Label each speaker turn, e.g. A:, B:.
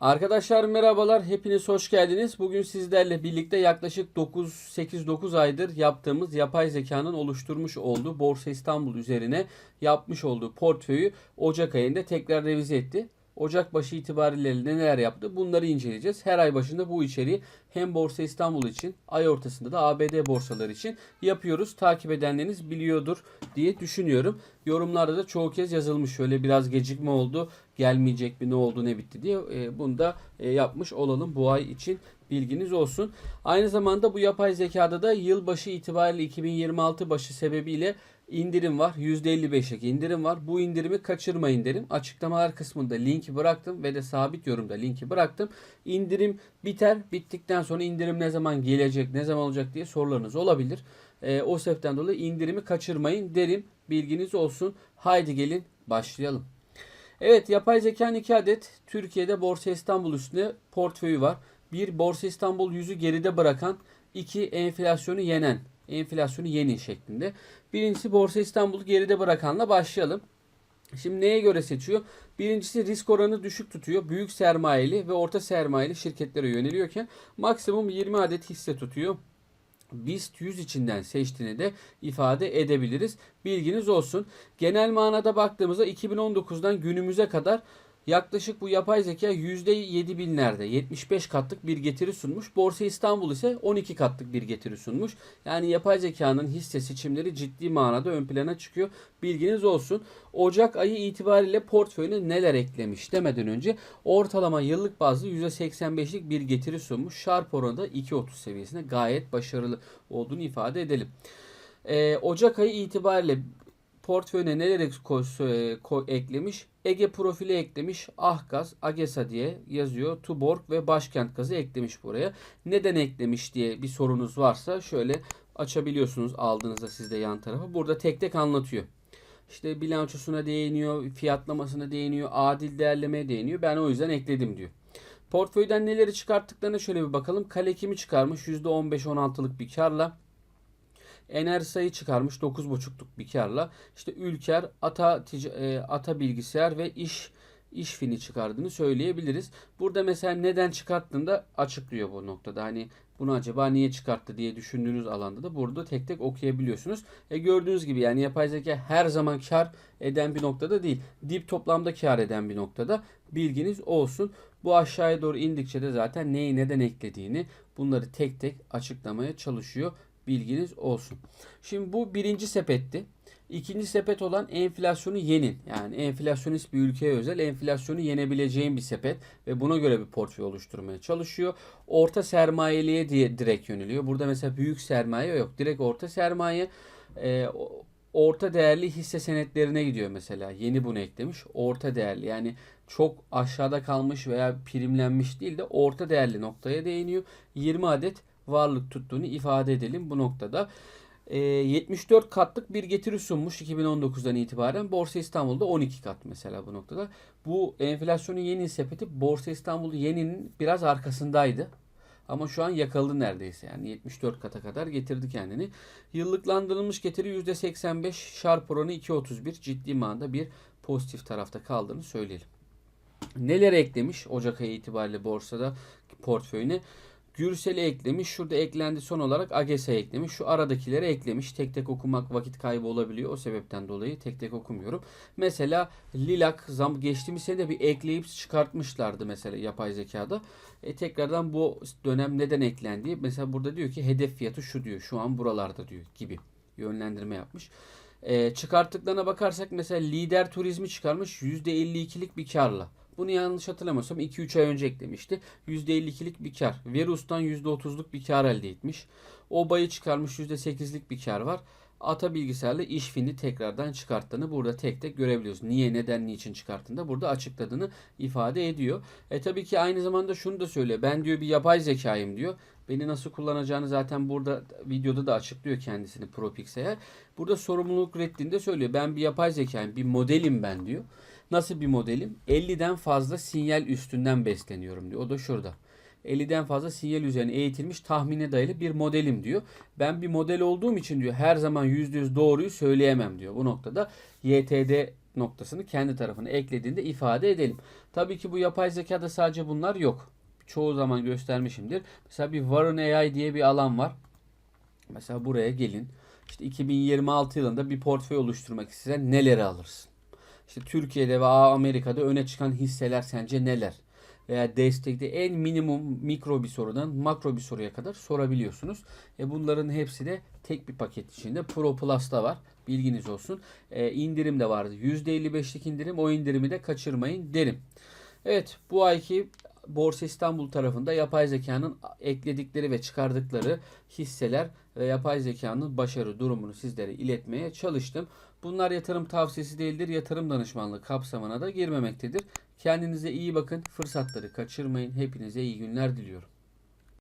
A: Arkadaşlar merhabalar, hepiniz hoş geldiniz. Bugün sizlerle birlikte yaklaşık 9 8-9 aydır yaptığımız yapay zekanın oluşturmuş olduğu Borsa İstanbul üzerine yapmış olduğu portföyü Ocak ayında tekrar revize etti. Ocak başı itibariyle neler yaptı bunları inceleyeceğiz. Her ay başında bu içeriği hem Borsa İstanbul için ay ortasında da ABD borsaları için yapıyoruz. Takip edenleriniz biliyordur diye düşünüyorum. Yorumlarda da çoğu kez yazılmış. Şöyle biraz gecikme oldu. Gelmeyecek mi ne oldu ne bitti diye. E, bunu da e, yapmış olalım bu ay için bilginiz olsun. Aynı zamanda bu yapay zekada da yılbaşı itibariyle 2026 başı sebebiyle indirim var. %55'lik indirim var. Bu indirimi kaçırmayın derim. Açıklamalar kısmında linki bıraktım ve de sabit yorumda linki bıraktım. İndirim biter. Bittikten sonra indirim ne zaman gelecek, ne zaman olacak diye sorularınız olabilir. Ee, o sebepten dolayı indirimi kaçırmayın derim. Bilginiz olsun. Haydi gelin başlayalım. Evet yapay zekanın iki adet Türkiye'de Borsa İstanbul üstünde portföyü var. Bir Borsa İstanbul yüzü geride bırakan, iki enflasyonu yenen enflasyonu yenin şeklinde. Birincisi Borsa İstanbul'u geride bırakanla başlayalım. Şimdi neye göre seçiyor? Birincisi risk oranı düşük tutuyor. Büyük sermayeli ve orta sermayeli şirketlere yöneliyorken maksimum 20 adet hisse tutuyor. BIST 100 içinden seçtiğini de ifade edebiliriz. Bilginiz olsun. Genel manada baktığımızda 2019'dan günümüze kadar Yaklaşık bu yapay zeka %7 binlerde 75 katlık bir getiri sunmuş. Borsa İstanbul ise 12 katlık bir getiri sunmuş. Yani yapay zekanın hisse seçimleri ciddi manada ön plana çıkıyor. Bilginiz olsun. Ocak ayı itibariyle portföyüne neler eklemiş demeden önce ortalama yıllık bazlı %85'lik bir getiri sunmuş. Sharp oranı da 2.30 seviyesinde gayet başarılı olduğunu ifade edelim. Ee, Ocak ayı itibariyle portföyüne neler ek- ko- eklemiş? Ege profili eklemiş. Ahgaz, Agesa diye yazıyor. Tuborg ve Başkent Gazı eklemiş buraya. Neden eklemiş diye bir sorunuz varsa şöyle açabiliyorsunuz aldığınızda sizde yan tarafı. Burada tek tek anlatıyor. İşte bilançosuna değiniyor, fiyatlamasına değiniyor, adil değerlemeye değiniyor. Ben o yüzden ekledim diyor. Portföyden neleri çıkarttıklarına şöyle bir bakalım. Kale kimi çıkarmış? %15-16'lık bir karla. Enerjisa'yı çıkarmış 9.5'luk bir karla. İşte Ülker, Ata, e, Ata Bilgisayar ve İş iş fini çıkardığını söyleyebiliriz. Burada mesela neden çıkarttığında açıklıyor bu noktada. Hani bunu acaba niye çıkarttı diye düşündüğünüz alanda da burada tek tek okuyabiliyorsunuz. E gördüğünüz gibi yani yapay zeka her zaman kar eden bir noktada değil. Dip toplamda kar eden bir noktada bilginiz olsun. Bu aşağıya doğru indikçe de zaten neyi neden eklediğini bunları tek tek açıklamaya çalışıyor. Bilginiz olsun. Şimdi bu birinci sepetti. İkinci sepet olan enflasyonu yenin. Yani enflasyonist bir ülkeye özel enflasyonu yenebileceğin bir sepet ve buna göre bir portföy oluşturmaya çalışıyor. Orta sermayeliğe diye direkt yöneliyor. Burada mesela büyük sermaye yok. Direkt orta sermaye e, orta değerli hisse senetlerine gidiyor mesela. Yeni bunu eklemiş. Orta değerli yani çok aşağıda kalmış veya primlenmiş değil de orta değerli noktaya değiniyor. 20 adet varlık tuttuğunu ifade edelim bu noktada. E, 74 katlık bir getiri sunmuş 2019'dan itibaren. Borsa İstanbul'da 12 kat mesela bu noktada. Bu enflasyonun yeni sepeti Borsa İstanbul yeninin biraz arkasındaydı. Ama şu an yakaladı neredeyse. Yani 74 kata kadar getirdi kendini. Yıllıklandırılmış getiri %85, şarp oranı 2.31. Ciddi manada bir pozitif tarafta kaldığını söyleyelim. Neler eklemiş Ocak ayı itibariyle borsada portföyüne? Gürsel'i eklemiş. Şurada eklendi son olarak Agesa eklemiş. Şu aradakileri eklemiş. Tek tek okumak vakit kaybı olabiliyor. O sebepten dolayı tek tek okumuyorum. Mesela Lilak zam geçtiğimiz sene de bir ekleyip çıkartmışlardı mesela yapay zekada. E, tekrardan bu dönem neden eklendi? Mesela burada diyor ki hedef fiyatı şu diyor. Şu an buralarda diyor gibi yönlendirme yapmış. E, çıkarttıklarına bakarsak mesela lider turizmi çıkarmış %52'lik bir karla. Bunu yanlış hatırlamıyorsam 2-3 ay önce eklemişti. %52'lik bir kar. Verus'tan %30'luk bir kar elde etmiş. Obayı çıkarmış %8'lik bir kar var. Ata bilgisayarla işfini tekrardan çıkarttığını burada tek tek görebiliyoruz. Niye, neden, niçin çıkarttığında burada açıkladığını ifade ediyor. E tabii ki aynı zamanda şunu da söylüyor. Ben diyor bir yapay zekayım diyor. Beni nasıl kullanacağını zaten burada videoda da açıklıyor kendisini ProPix. Burada sorumluluk reddinde söylüyor. Ben bir yapay zekayım, bir modelim ben diyor. Nasıl bir modelim? 50'den fazla sinyal üstünden besleniyorum diyor. O da şurada. 50'den fazla sinyal üzerine eğitilmiş tahmine dayalı bir modelim diyor. Ben bir model olduğum için diyor her zaman %100 doğruyu söyleyemem diyor. Bu noktada YTD noktasını kendi tarafına eklediğinde ifade edelim. Tabii ki bu yapay zekada sadece bunlar yok. Çoğu zaman göstermişimdir. Mesela bir Warren AI diye bir alan var. Mesela buraya gelin. İşte 2026 yılında bir portföy oluşturmak istesen neleri alırsın? İşte Türkiye'de ve Amerika'da öne çıkan hisseler sence neler? Veya destekte en minimum mikro bir sorudan makro bir soruya kadar sorabiliyorsunuz. E bunların hepsi de tek bir paket içinde. Pro Plus'ta var. Bilginiz olsun. E, indirim de vardı. %55'lik indirim. O indirimi de kaçırmayın derim. Evet bu ayki Borsa İstanbul tarafında yapay zekanın ekledikleri ve çıkardıkları hisseler ve yapay zekanın başarı durumunu sizlere iletmeye çalıştım. Bunlar yatırım tavsiyesi değildir. Yatırım danışmanlığı kapsamına da girmemektedir. Kendinize iyi bakın. Fırsatları kaçırmayın. Hepinize iyi günler diliyorum.